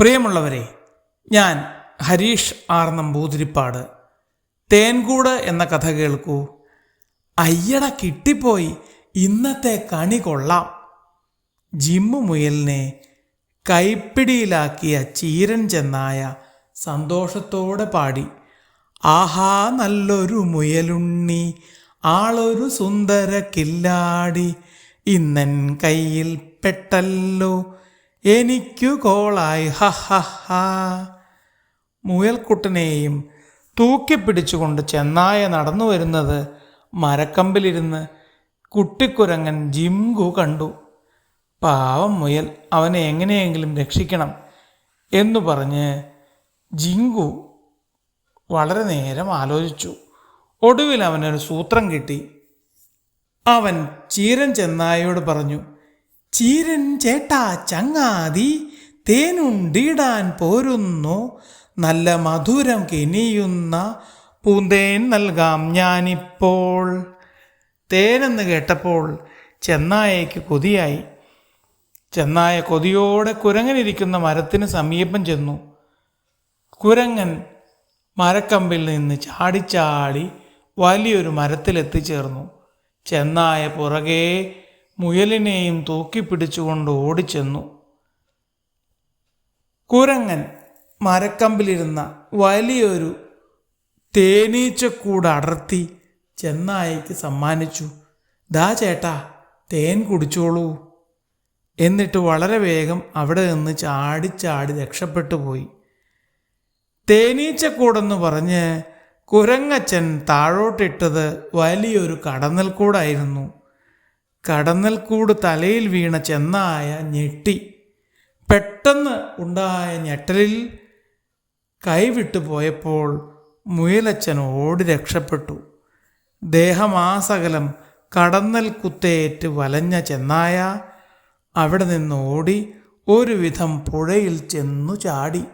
പ്രിയമുള്ളവരെ ഞാൻ ഹരീഷ് ആർ നമ്പൂതിരിപ്പാട്. തേൻകൂട് എന്ന കഥ കേൾക്കൂ. അയ്യട കിട്ടിപ്പോയി. ഇന്നത്തെ കണി കൊള്ളാം. ജിമ്മു മുയലിനെ കൈപ്പിടിയിലാക്കിയ ചീരൻ ചെന്നായ സന്തോഷത്തോടെ പാടി. ആഹാ നല്ലൊരു മുയലുണ്ണി ആളൊരു സുന്ദര കില്ലാടി. ഇന്നൻ കയ്യിൽ പെട്ടല്ലോ എനിക്കു കോളായി. ഹ ഹ ഹ. മുയൽക്കുട്ടനെയും തൂക്കിപ്പിടിച്ചുകൊണ്ട് ചെന്നായ നടന്നു വരുന്നത് മരക്കമ്പിലിരുന്ന് കുട്ടിക്കുരങ്ങൻ ജിംഗു കണ്ടു. പാവം മുയൽ അവനെ എങ്ങനെയെങ്കിലും രക്ഷിക്കണം എന്നു പറഞ്ഞ് ജിങ്കു വളരെ നേരം ആലോചിച്ചു. ഒടുവിൽ അവനൊരു സൂത്രം കിട്ടി. അവൻ ചീരൻ ചെന്നായോട് പറഞ്ഞു ചീരൻ ചേട്ടാ ചങ്ങാതി തേനുണ്ടിടാൻ പോരുന്നു. നല്ല മധുരം കിനിയുന്ന പൂന്തേൻ നൽകാം ഞാനിപ്പോൾ. തേനെന്ന് കേട്ടപ്പോൾ ചെന്നായയ്ക്ക് കൊതിയായി. ചെന്നായ കൊതിയോടെ കുരങ്ങനിരിക്കുന്ന മരത്തിന് സമീപം ചെന്നു. കുരങ്ങൻ മരക്കമ്പിൽ നിന്ന് ചാടിച്ചാടി വലിയൊരു മരത്തിലെത്തിച്ചേർന്നു. ചെന്നായ പുറകെ മുയലിനെയും തൂക്കിപ്പിടിച്ചുകൊണ്ട് ഓടിച്ചെന്നു. കുരങ്ങൻ മരക്കമ്പിലിരുന്ന വലിയൊരു തേനീച്ചക്കൂട് അടർത്തി ചെന്നായയ്ക്ക് സമ്മാനിച്ചു. ദാ ചേട്ടാ തേൻ കുടിച്ചോളൂ. എന്നിട്ട് വളരെ വേഗം അവിടെ നിന്ന് ചാടി ചാടി രക്ഷപ്പെട്ടു പോയി. തേനീച്ചക്കൂടെന്ന് പറഞ്ഞ് കുരങ്ങച്ചൻ താഴോട്ടിട്ടത് വലിയൊരു കടന്നൽക്കൂടായിരുന്നു. കടന്നൽക്കൂട് തലയിൽ വീണ ചെന്നായ ഞെട്ടി. പെട്ടെന്ന് ഉണ്ടായ ഞെട്ടലിൽ കൈവിട്ടു പോയപ്പോൾ മുയലച്ചൻ ഓടി രക്ഷപ്പെട്ടു. ദേഹമാസകലം കടന്നൽ കുത്തേറ്റ് വലഞ്ഞ ചെന്നായ അവിടെ നിന്ന് ഓടി ഒരുവിധം പുഴയിൽ ചെന്നു ചാടി.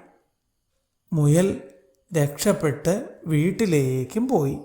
മുയൽ രക്ഷപ്പെട്ട് വീട്ടിലേക്കും പോയി.